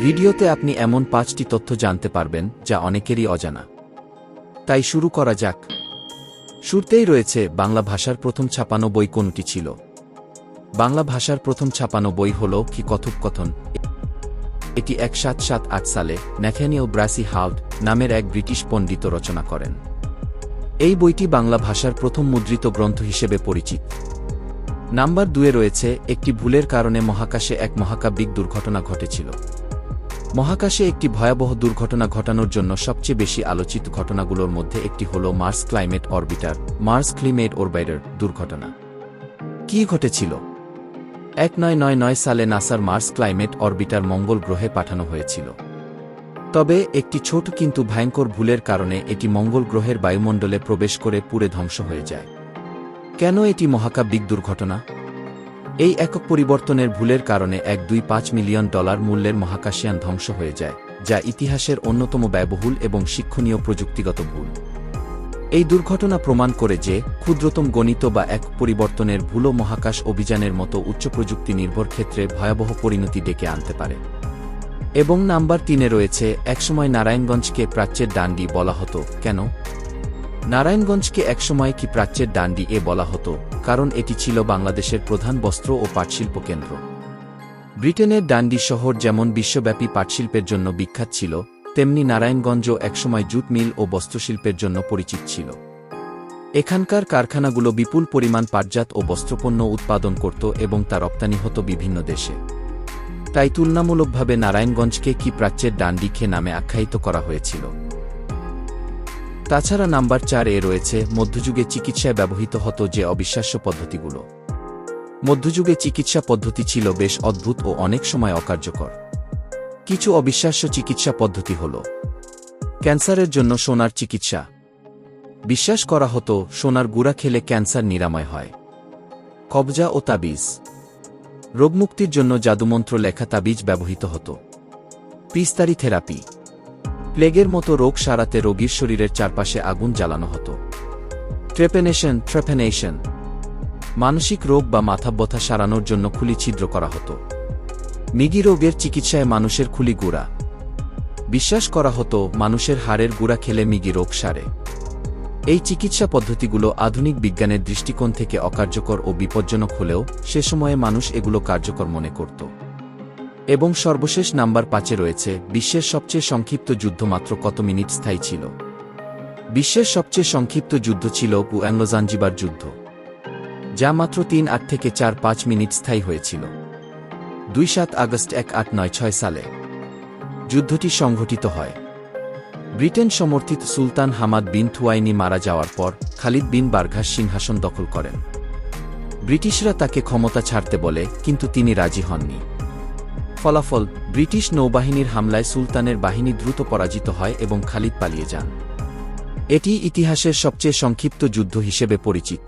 ভিডিওতে আপনি এমন পাঁচটি তথ্য জানতে পারবেন যা অনেকেরই অজানা। তাই শুরু করা যাক। শুরুতেই রয়েছে বাংলা ভাষার প্রথম ছাপানো বই কোনটি ছিল? বাংলা ভাষার প্রথম ছাপানো বই হল কি কথোপকথন এটি এক সাত সাত আট সালে ন্যাথেনিয়েল ব্রাসি হাল্ড নামের এক ব্রিটিশ পণ্ডিত রচনা করেন। এই বইটি বাংলা ভাষার প্রথম মুদ্রিত গ্রন্থ হিসেবে পরিচিত। নাম্বার দুয়ে রয়েছে, একটি ভুলের কারণে মহাকাশে এক মহাকাব্যিক দুর্ঘটনা ঘটেছিল। মহাকাশে একটি ভয়াবহ দুর্ঘটনা ঘটানোর জন্য সবচেয়ে বেশি আলোচিত ঘটনাগুলোর মধ্যে একটি হল Mars climate orbiter, Mars climate orbiter দুর্ঘটনা। কি ঘটেছিল? এক নয় নয় নয় সালে নাসার মার্স ক্লাইমেট অরবিটার মঙ্গল গ্রহে পাঠানো হয়েছিল। তবে একটি ছোট কিন্তু ভয়ঙ্কর ভুলের কারণে এটি মঙ্গল গ্রহের বায়ুমণ্ডলে প্রবেশ করে পুরে ধ্বংস হয়ে যায়। কেন এটি মহাকাব্যিক দুর্ঘটনা? এই একক পরিবর্তনের ভুলের কারণে এক দুই পাঁচ মিলিয়ন ডলার মূল্যের মহাকাশিয়ান ধ্বংস হয়ে যায়, যা ইতিহাসের অন্যতম ব্যয়বহুল এবং শিক্ষণীয় প্রযুক্তিগত ভুল। এই দুর্ঘটনা প্রমাণ করে যে, ক্ষুদ্রতম গণিত বা এক পরিবর্তনের ভুলও মহাকাশ অভিযানের মতো উচ্চ প্রযুক্তি নির্ভর ক্ষেত্রে ভয়াবহ পরিণতি ডেকে আনতে পারে। এবং নাম্বার তিনে রয়েছে, একসময় নারায়ণগঞ্জকে প্রাচ্যের ডান্ডি বলা হতো, কেন? নারায়ণগঞ্জকে একসময় কি প্রাচ্যের ডান্ডি এ বলা হতো, কারণ এটি ছিল বাংলাদেশের প্রধান বস্ত্র ও পাটশিল্প কেন্দ্র। ব্রিটেনের ডান্ডি শহর যেমন বিশ্বব্যাপী পাটশিল্পের জন্য বিখ্যাত ছিল, তেমনি নারায়ণগঞ্জও একসময় জুট মিল ও বস্ত্রশিল্পের জন্য পরিচিত ছিল। এখানকার কারখানাগুলো বিপুল পরিমাণ পাটজাত ও বস্ত্রপণ্য উৎপাদন করত এবং তা রপ্তানি হতো বিভিন্ন দেশে। তাই তুলনামূলকভাবে নারায়ণগঞ্জকে কি প্রাচ্যের ডান্ডিখে নামে আখ্যায়িত করা হয়েছিল। তাছাড়া নাম্বার চার এ রয়েছে মধ্যযুগে চিকিৎসায় ব্যবহৃত হতো যে অবিশ্বাস্য পদ্ধতিগুলো। মধ্যযুগে চিকিৎসা পদ্ধতি ছিল বেশ অদ্ভুত ও অনেক সময় অকার্যকর। কিছু অবিশ্বাস্য চিকিৎসা পদ্ধতি হল ক্যান্সারের জন্য সোনার চিকিৎসা। বিশ্বাস করা হতো সোনার গুড়া খেলে ক্যান্সার নিরাময় হয়। কবজা ও তাবিজ। রোগমুক্তির জন্য জাদুমন্ত্র লেখা তাবিজ ব্যবহৃত হতো। পিস্তারি থেরাপি। প্লেগের মতো রোগ সারাতে রোগীর শরীরের চারপাশে আগুন জ্বালানো হতো। ট্রেপেনেশন ট্রেপেনেশন মানসিক রোগ বা মাথা ব্যথা সারানোর জন্য খুলি ছিদ্র করা হতো। মিগি রোগের চিকিৎসায় মানুষের খুলি গুড়া। বিশ্বাস করা হতো, মানুষের হাড়ের গুড়া খেলে মিগি রোগ সারে। এই চিকিৎসা পদ্ধতিগুলো আধুনিক বিজ্ঞানের দৃষ্টিকোণ থেকে অকার্যকর ও বিপজ্জনক হলেও, সে সময়ে মানুষ এগুলো কার্যকর মনে করত। এবং সর্বশেষ নাম্বার পাঁচে রয়েছে বিশ্বের সবচেয়ে সংক্ষিপ্ত যুদ্ধ মাত্র কত মিনিট স্থায়ী ছিল? বিশ্বের সবচেয়ে সংক্ষিপ্ত যুদ্ধ ছিল অ্যাংলো জাঞ্জিবার যুদ্ধ, যা মাত্র তিন আট থেকে চার পাঁচ মিনিট স্থায়ী হয়েছিল। দুই সাত আগস্ট এক আট নয় ছয় সালে যুদ্ধটি সংঘটিত হয়। ব্রিটেন সমর্থিত সুলতান হামাদ বিন থুয়াইনি মারা যাওয়ার পর খালিদ বিন বারঘাস সিংহাসন দখল করেন। ব্রিটিশরা তাকে ক্ষমতা ছাড়তে বলে, কিন্তু তিনি রাজি হননি। ফলাফল, ব্রিটিশ নৌবাহিনীর হামলায় সুলতানের বাহিনী দ্রুত পরাজিত হয় এবং খালিদ পালিয়ে যান। এটি ইতিহাসের সবচেয়ে সংক্ষিপ্ত যুদ্ধ হিসেবে পরিচিত।